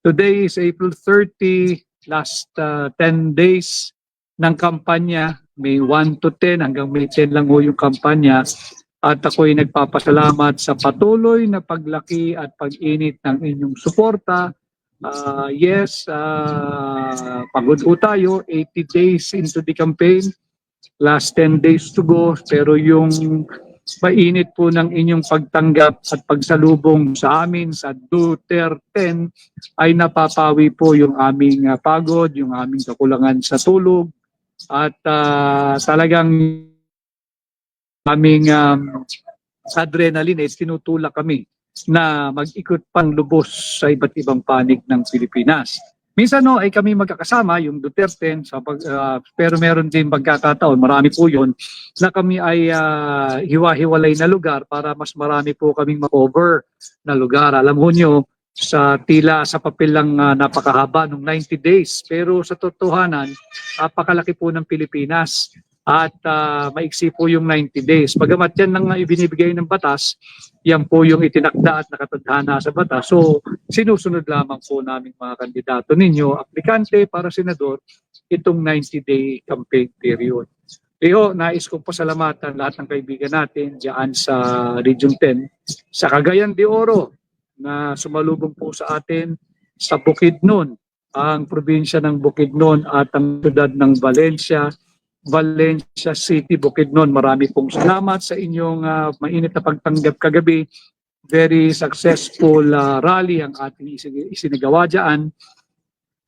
Today is April 30, last uh, 10 days ng kampanya, May 1 to 10 hanggang May 10 lang ho yung kampanya. At ako'y nagpapasalamat sa patuloy na paglaki at pag-init ng inyong suporta. Ah, yes, ah, pagod po tayo, 80 days into the campaign. Last 10 days to go, pero yung mainit po ng inyong pagtanggap at pagsalubong sa amin sa Duterte ay napapawi po yung aming ah, pagod, yung aming kakulangan sa tulog at ah, talagang aming um, adrenaline eh, tinutulak kami na mag-ikot pang lubos sa iba't ibang panig ng Pilipinas. Minsan no ay kami magkakasama yung Duterte sa pag, ah, pero meron din pagkakataon marami po yon na kami ay ah, hiwa-hiwalay na lugar para mas marami po kaming ma-cover na lugar. Alam mo nyo, sa tila sa papel lang ah, napakahaba ng 90 days pero sa totohanan napakalaki po ng Pilipinas at ah, maiksi po yung 90 days. Bagamat yan ang ibinibigay ng batas, yan po yung itinakda at nakatadhana sa batas. So, sinusunod lamang po namin mga kandidato ninyo, aplikante para senador, itong 90-day campaign period. Leo, nais kong pasalamatan lahat ng kaibigan natin diyan sa Region 10, sa Cagayan de Oro, na sumalubong po sa atin sa Bukidnon, ang probinsya ng Bukidnon at ang siyudad ng Valencia, Valencia City, Bukidnon. Marami pong salamat sa inyong ah, mainit na pagtanggap kagabi. Very successful ah, rally ang ating isin- isinagawa dyan.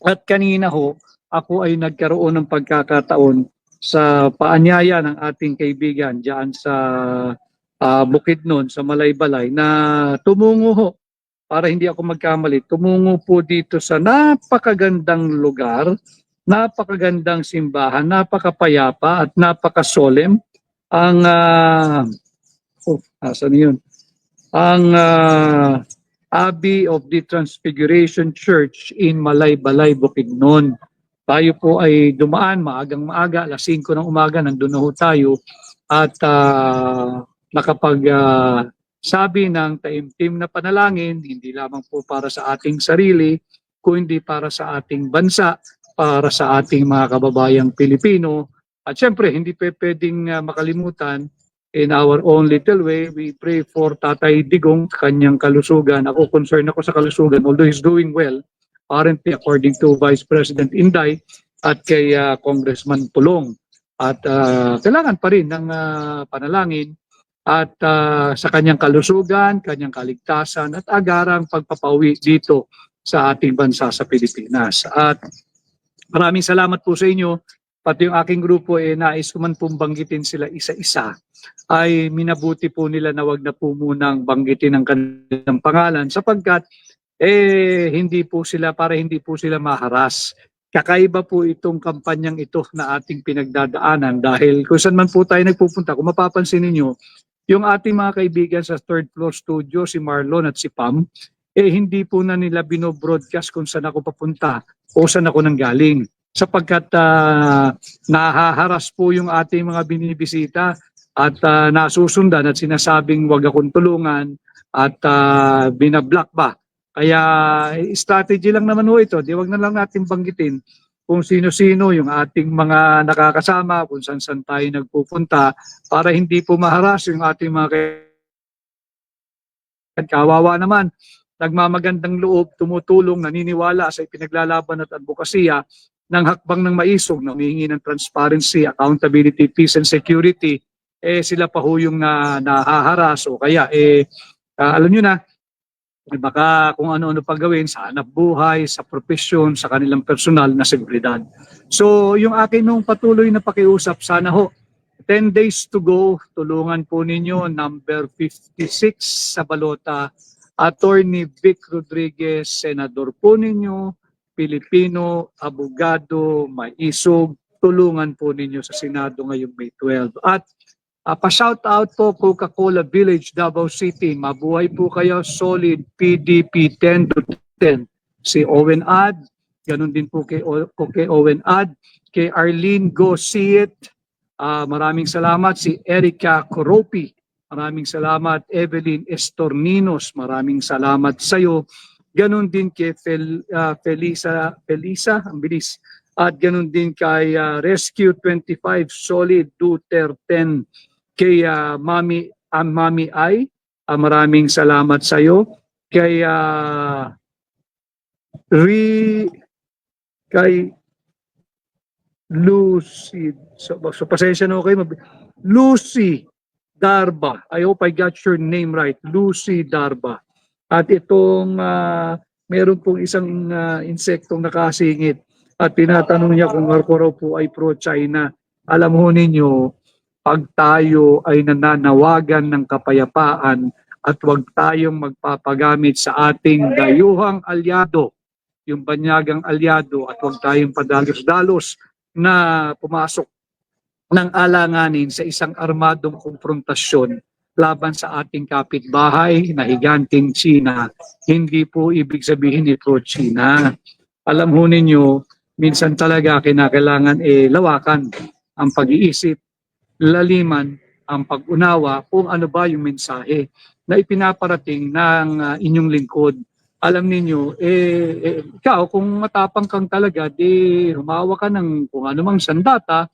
At kanina ho, ako ay nagkaroon ng pagkakataon sa paanyaya ng ating kaibigan dyan sa ah, Bukidnon, sa Malaybalay, na tumungo ho para hindi ako magkamali, tumungo po dito sa napakagandang lugar, napakagandang simbahan, napakapayapa at napakasolemn. Ang, ah, oh, asan yun? Ang ah, Abbey of the Transfiguration Church in Malaybalay, Bukidnon. Tayo po ay dumaan maagang maaga, alas 5 ng umaga, nandun na ho tayo at ah, nakapag ah, sabi ng taimtim na panalangin, hindi lamang po para sa ating sarili, kundi para sa ating bansa, para sa ating mga kababayang Pilipino. At syempre, hindi pa pwedeng ah, makalimutan, in our own little way, we pray for Tatay Digong, kanyang kalusugan. Ako concerned ako sa kalusugan, although he's doing well, apparently according to Vice President Inday at kay ah, Congressman Pulong. At ah, kailangan pa rin ng ah, panalangin at ah, sa kanyang kalusugan, kanyang kaligtasan at agarang pagpapawi dito sa ating bansa sa Pilipinas. At maraming salamat po sa inyo. Pati yung aking grupo, eh, nais ko man pong banggitin sila isa-isa, ay minabuti po nila na wag na po munang banggitin ang kanilang pangalan sapagkat eh, hindi po sila, para hindi po sila maharas. Kakaiba po itong kampanyang ito na ating pinagdadaanan dahil kung saan man po tayo nagpupunta, kung mapapansin ninyo, yung ating mga kaibigan sa third floor studio, si Marlon at si Pam, eh hindi po na nila binobroadcast kung saan ako papunta o saan ako nanggaling. Sapagkat ah, nahaharas po yung ating mga binibisita at ah, nasusundan at sinasabing wag akong tulungan at ah, binablock ba. Kaya strategy lang naman ho ito. Di wag na lang natin banggitin kung sino-sino yung ating mga nakakasama, kung saan-saan tayo nagpupunta para hindi po maharas yung ating mga. Kawawa naman, nagmamagandang loob, tumutulong, naniniwala sa ipinaglalaban at advokasya ng hakbang ng maisog na humihingi ng transparency, accountability, peace and security, eh sila pa ho yung na, nahaharas o kaya eh ah, alam nyo na, baka kung ano-ano pa gawin sa hanap buhay, sa profesyon, sa kanilang personal na seguridad. So yung akin nung patuloy na pakiusap, sana ho, 10 days to go, tulungan po ninyo, number 56 sa balota, Attorney Vic Rodriguez, Senador po ninyo, Pilipino, abogado, maisog, tulungan po ninyo sa Senado ngayong May 12. At uh, pa-shout out po Coca-Cola Village, Davao City. Mabuhay po kayo, solid PDP 10 to 10. Si Owen Ad, ganun din po kay, O- kay Owen Ad, kay Arlene Go See It. Ah, maraming salamat si Erica Coropi. Maraming salamat Evelyn Estorninos. Maraming salamat sa iyo Ganon din kay Fel, ah, Felisa, Felisa, ang bilis. At ganon din kay ah, Rescue 25 Solid Duter 10 kay ah, Mami ah, Mami Ai. Ah, maraming salamat sa iyo. Kay ah, Ri kay Lucy so, so pasensya na okay mab- Lucy Darba. I hope I got your name right. Lucy Darba. At itong ah, meron pong isang ah, insektong nakasingit at tinatanong niya kung ako raw po ay pro-China. Alam ho ninyo, pag tayo ay nananawagan ng kapayapaan at huwag tayong magpapagamit sa ating dayuhang alyado, yung banyagang alyado at huwag tayong padalos-dalos na pumasok ng alanganin sa isang armadong konfrontasyon laban sa ating kapitbahay na higanting China, hindi po ibig sabihin ni pro-China. Alam ho ninyo, minsan talaga kinakailangan eh lawakan ang pag-iisip, laliman ang pag-unawa kung ano ba yung mensahe na ipinaparating ng ah, inyong lingkod. Alam ninyo, eh, eh, ikaw kung matapang kang talaga, di humawa ka ng kung ano mang sandata,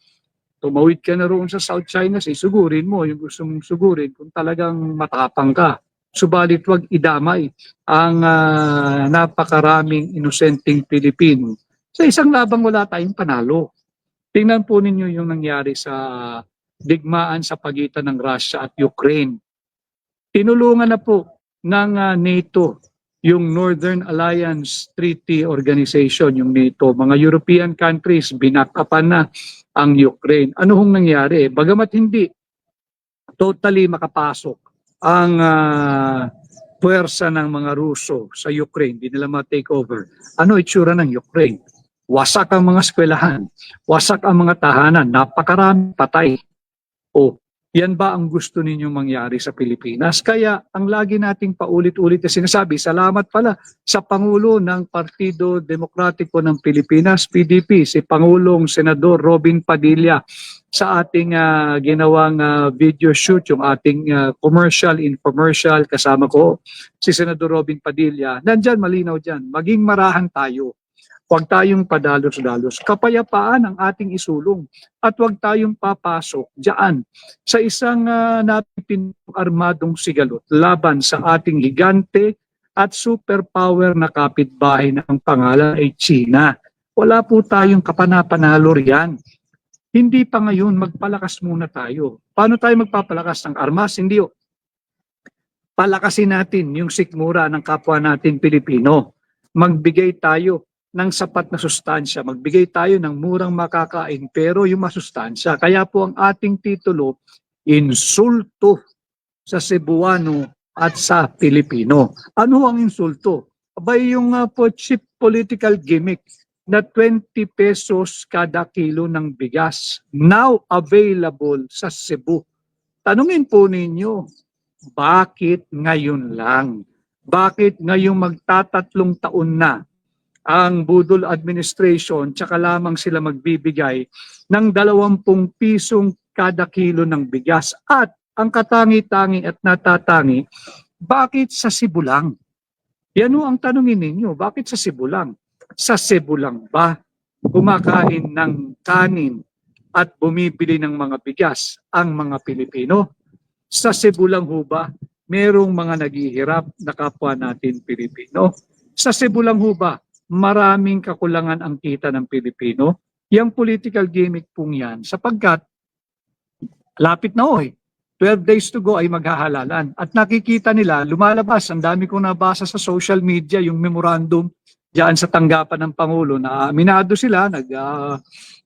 tumawid ka na roon sa South China Sea, sugurin mo yung gusto mong sugurin kung talagang matapang ka. Subalit wag idamay ang ah, napakaraming inosenteng Pilipino. Sa isang labang wala tayong panalo. Tingnan po ninyo yung nangyari sa digmaan sa pagitan ng Russia at Ukraine. Tinulungan na po ng ah, NATO yung Northern Alliance Treaty Organization, yung NATO. Mga European countries, binakapan na ang Ukraine. Ano hong nangyari? Bagamat hindi totally makapasok ang ah, puwersa ng mga Ruso sa Ukraine, hindi nila ma-take over. Ano itsura ng Ukraine? Wasak ang mga eskwelahan, wasak ang mga tahanan, napakarami patay. O, yan ba ang gusto ninyong mangyari sa Pilipinas? Kaya ang lagi nating paulit-ulit na sinasabi, salamat pala sa Pangulo ng Partido Demokratiko ng Pilipinas, PDP, si Pangulong Senador Robin Padilla sa ating ah, ginawang ah, video shoot, yung ating ah, commercial, infomercial, kasama ko si Senador Robin Padilla. Nandyan, malinaw dyan, maging marahan tayo. Huwag tayong padalos-dalos. Kapayapaan ang ating isulong at huwag tayong papasok diyan sa isang uh, napipinong armadong sigalot laban sa ating higante at superpower na kapitbahay ang pangalan ay China. Wala po tayong kapanapanalo riyan. Hindi pa ngayon, magpalakas muna tayo. Paano tayo magpapalakas ng armas? Hindi. oh. Palakasin natin yung sikmura ng kapwa natin Pilipino. Magbigay tayo ng sapat na sustansya. Magbigay tayo ng murang makakain pero yung masustansya. Kaya po ang ating titulo, Insulto sa Cebuano at sa Pilipino. Ano ang insulto? Abay yung uh, po cheap political gimmick na 20 pesos kada kilo ng bigas now available sa Cebu. Tanungin po ninyo, bakit ngayon lang? Bakit ngayong magtatatlong taon na ang Budol Administration tsaka lamang sila magbibigay ng 20 pisong kada kilo ng bigas at ang katangi-tangi at natatangi, bakit sa Cebu lang? Yan ho ang tanongin ninyo, bakit sa Cebu lang? Sa Cebu lang ba kumakain ng kanin at bumibili ng mga bigas ang mga Pilipino? Sa Cebu lang ho ba merong mga naghihirap na kapwa natin Pilipino? Sa Cebu lang ho ba maraming kakulangan ang kita ng Pilipino? Yung political gimmick pong yan sapagkat lapit na ho eh. 12 days to go ay maghahalalan. At nakikita nila, lumalabas, ang dami kong nabasa sa social media, yung memorandum diyan sa tanggapan ng Pangulo na aminado sila, nag, ah,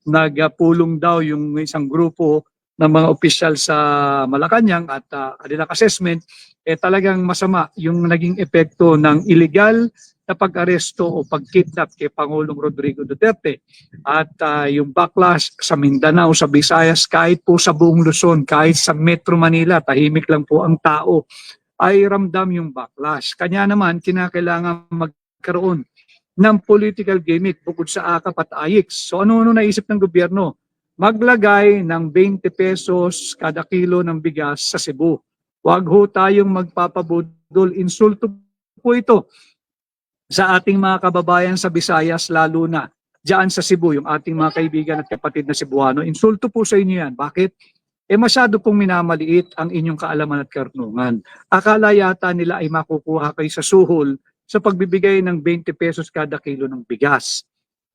nagpulong daw yung isang grupo ng mga opisyal sa Malacanang at uh, kanilang assessment, eh talagang masama yung naging epekto ng illegal na pag-aresto o pag-kidnap kay Pangulong Rodrigo Duterte. At ah, yung backlash sa Mindanao, sa Visayas, kahit po sa buong Luzon, kahit sa Metro Manila, tahimik lang po ang tao, ay ramdam yung backlash. Kanya naman, kinakailangan magkaroon ng political gimmick bukod sa akap at ayik. So ano-ano naisip ng gobyerno? Maglagay ng 20 pesos kada kilo ng bigas sa Cebu. Huwag ho tayong magpapabudol. Insulto po ito sa ating mga kababayan sa Visayas lalo na diyan sa Cebu, yung ating mga kaibigan at kapatid na Cebuano. Insulto po sa inyo yan. Bakit? Eh masyado pong minamaliit ang inyong kaalaman at karunungan. Akala yata nila ay makukuha kayo sa suhol sa pagbibigay ng 20 pesos kada kilo ng bigas.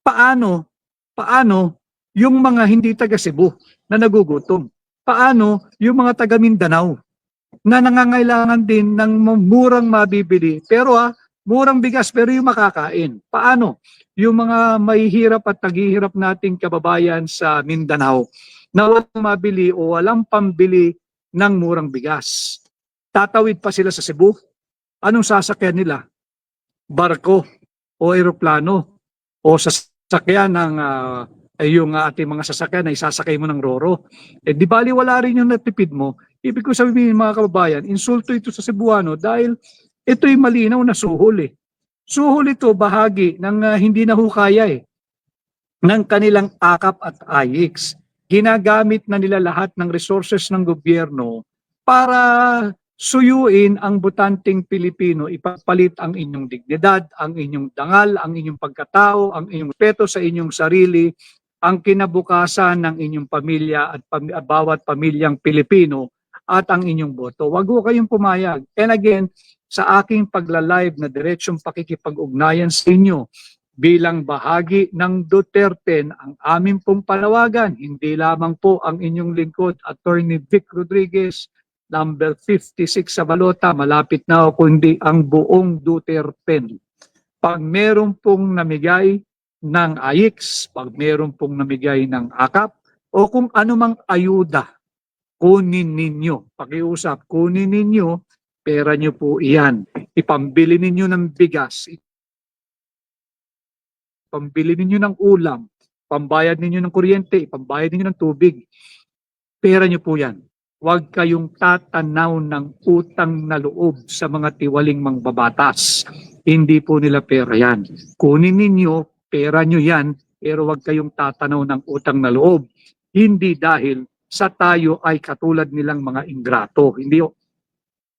Paano? Paano yung mga hindi taga Cebu na nagugutom? Paano yung mga taga Mindanao na nangangailangan din ng murang mabibili pero ah, murang bigas pero yung makakain. Paano? Yung mga mahihirap at naghihirap nating kababayan sa Mindanao na walang mabili o walang pambili ng murang bigas. Tatawid pa sila sa Cebu. Anong sasakyan nila? Barko o eroplano o sasakyan ng ay yung ah, ating mga sasakyan na isasakay mo ng roro. Eh di bali wala rin yung natipid mo. Ibig ko sabihin mga kababayan, insulto ito sa Cebuano dahil ito'y malinaw na suhol eh. Suhol ito bahagi ng ah, hindi nahukaya eh ng kanilang akap at AIX. Ginagamit na nila lahat ng resources ng gobyerno para suyuin ang butanting Pilipino, ipapalit ang inyong dignidad, ang inyong dangal, ang inyong pagkatao, ang inyong peto sa inyong sarili, ang kinabukasan ng inyong pamilya at pam- bawat pamilyang Pilipino at ang inyong boto. Huwag ho kayong pumayag. And again, sa aking pagla-live na diretsyong pakikipag-ugnayan sa inyo bilang bahagi ng Duterte ang aming pong panawagan, hindi lamang po ang inyong lingkod, Attorney Vic Rodriguez, number 56 sa balota, malapit na ako, kundi ang buong Duterte. Pag meron pong namigay ng AIX, pag meron pong namigay ng AKAP, o kung anumang ayuda, kunin ninyo. Pakiusap, kunin ninyo, pera nyo po iyan. Ipambili ninyo ng bigas, pambili ninyo ng ulam, pambayad ninyo ng kuryente, pambayad ninyo ng tubig. Pera nyo po yan. Huwag kayong tatanaw ng utang na loob sa mga tiwaling mangbabatas. Hindi po nila pera yan. Kunin ninyo, pera nyo yan, pero huwag kayong tatanaw ng utang na loob. Hindi dahil sa tayo ay katulad nilang mga ingrato. Hindi